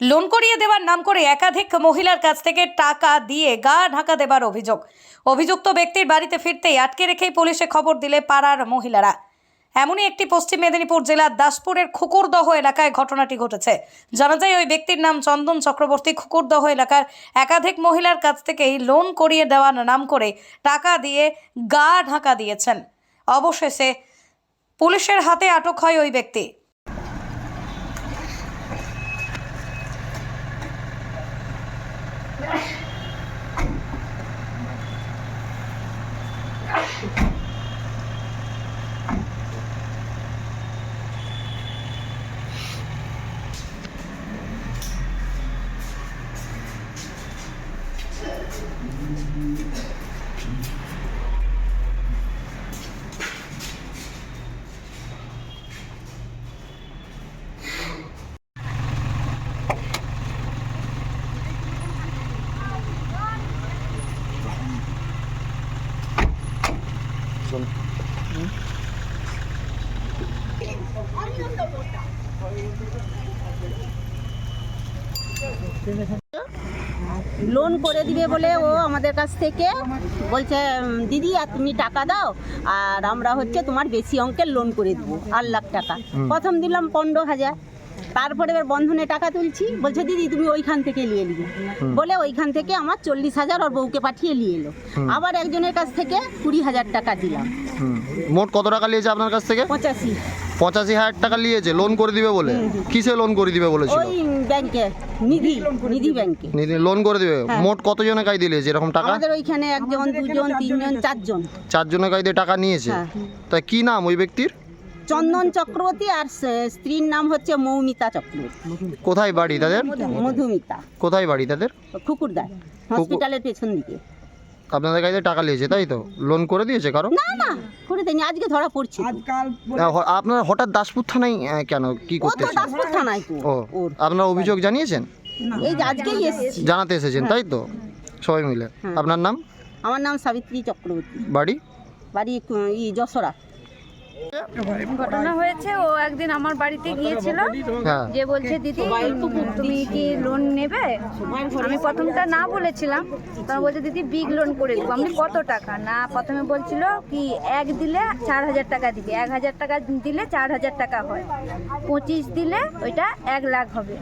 Loan করিয়ে দেওয়ার নাম করে একাধিক মহিলার কাছ থেকে টাকা দিয়ে গা ঢাকা দেবার অভিযোগ। অভিযুক্ত ব্যক্তির বাড়িতে ফিরতেই আটকে রেখেই পুলিশে খবর দিলে পাড়ার মহিলারা। এমনই একটি পশ্চিম মেদিনীপুর জেলার দাসপুরের খুকুরদহ এলাকায় ঘটনাটি ঘটেছে। জানা যায়, ওই ব্যক্তির নাম চন্দন চক্রবর্তী। খুকুরদহ এলাকার একাধিক মহিলার কাছ থেকেই লোন করিয়ে দেওয়ার নাম করে টাকা দিয়ে গা ঢাকা দিয়েছেন। অবশেষে পুলিশের হাতে আটক হয় ওই ব্যক্তি। লোন করে দিবে বলে ও আমাদের কাছ থেকে বলছে দিদি আর তুমি টাকা দাও আর আমরা হচ্ছে তোমার বেশি অঙ্কের লোন করে দেবো আট লাখ টাকা। প্রথম দিলাম পনেরো হাজার। তারপরে এবার বন্ধনে টাকা তুলছি। বলছে দিদি তুমি ওইখান থেকে নিয়ে নিবে বলে ওইখান থেকে আমার চল্লিশ হাজার ওর বউকে পাঠিয়ে নিয়ে এলো। আবার একজনের কাছ থেকে কুড়ি হাজার টাকা দিলাম। মোট কত টাকা নিয়েছে আপনার কাছ থেকে? পঁচাশি। পঁচাশি হাজার টাকা নিয়েছে লোন করে দিবে বলে? কিসে লোন করে দিবে বলেছিল? ওই ব্যাংকে নিধি নিধি ব্যাংকে। লোন করে দিবে? হ্যাঁ। মোট কতজনের কাছে দিয়েছে এরকম টাকা? আমাদের ওইখানে একজন দুজন তিনজন চারজন। চারজনের কাছে টাকা নিয়েছে? হ্যাঁ। তা কি নাম ওই ব্যক্তির? চন্দন চক্রবর্তী আর স্ত্রীর নাম হচ্ছে মৌমিতা চক্রবর্তী। কোথায় বাড়ি তাদের? মধুমিতা। কোথায় বাড়ি তাদের? খুকুরদার হসপিটালের পেছন দিকে। আপনাদের কাছে টাকা নিয়েছে তাই তো? লোন করে দিয়েছে কারও? না না করে দেয়নি আজকে ধরা পড়ছে। আপনার হঠাৎ দাসপুর থানায় কেন কি ও তো দাসপুর থানায় ও আপনার অভিযোগ জানিয়েছেন? এই আজকেই এসছি। জানাতে এসেছেন তাই তো? সবাই মিলে। হ্যাঁ। আপনার নাম? আমার নাম সাবিত্রী চক্রবর্তী। বাড়ি? বাড়ি যশোরা। ঘটনা হয়েছে ও একদিন আমার বাড়িতে গিয়েছিল। হ্যাঁ। যে বলছে দিদি তুমি কি লোন নেবে? আমি প্রথমটা না বলেছিলাম। তখন বলছে দিদি বিগ লোন করে দেবো। আমি কত টাকা? না প্রথমে বলছিল কি এক দিলে চার হাজার টাকা দিবে। এক হাজার টাকা দিলে চার হাজার টাকা হয়। পঁচিশ দিলে ওইটা এক লাখ হবে।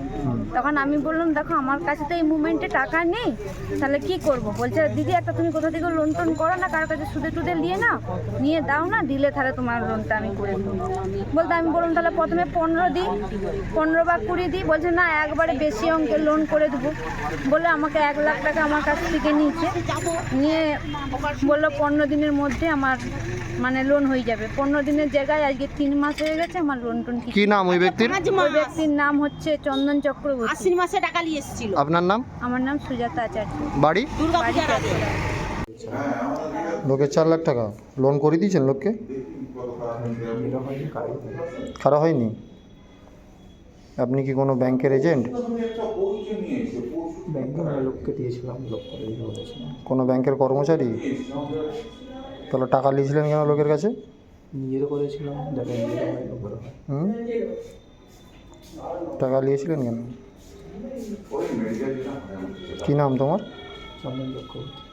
তখন আমি বললাম দেখো আমার কাছে তো এই মুমেন্টে টাকা নেই। তাহলে কি করব? বলছে দিদি একটা তুমি কোথা থেকে লোন টোন করো না কারোর কাছে সুদে টুদে নিয়ে নাও। নিয়ে দাও না দিলে তাহলে তোমার লোনটা আমি বলতে আমি বললাম তাহলে প্রথমে পনেরো দিই পনেরো বা কুড়ি দিই। বলছে না একবারে বেশি অঙ্কের লোন করে দেবো। বলে আমাকে এক লাখ টাকা আমার কাছ থেকে নিয়েছে। নিয়ে বলল পনেরো দিনের মধ্যে আমার মানে লোন হয়ে যাবে। পনেরো দিনের জায়গায় আজকে তিন মাস হয়ে গেছে আমার লোন টোন কি নাম ওই ব্যক্তির? ওই ব্যক্তির নাম হচ্ছে চন্দন চক্রবর্তী। আশ্বিন মাসে টাকা নিয়ে এসেছিল। আপনার নাম? আমার নাম সুজাতা আচার্য। বাড়ি? আগে। লোকের চার লাখ টাকা। লোন করে দিয়েছেন লোককে? খারাপ হয়নি? আপনি কি কোনো ব্যাংকের এজেন্ট? কোনো ব্যাংকের কর্মচারী? তাহলে টাকা নিয়েছিলেন কেন লোকের কাছে? করেছিলাম হুম? টাকা নিয়েছিলেন কেন? কি নাম তোমার চন্দন চক্রবর্তী।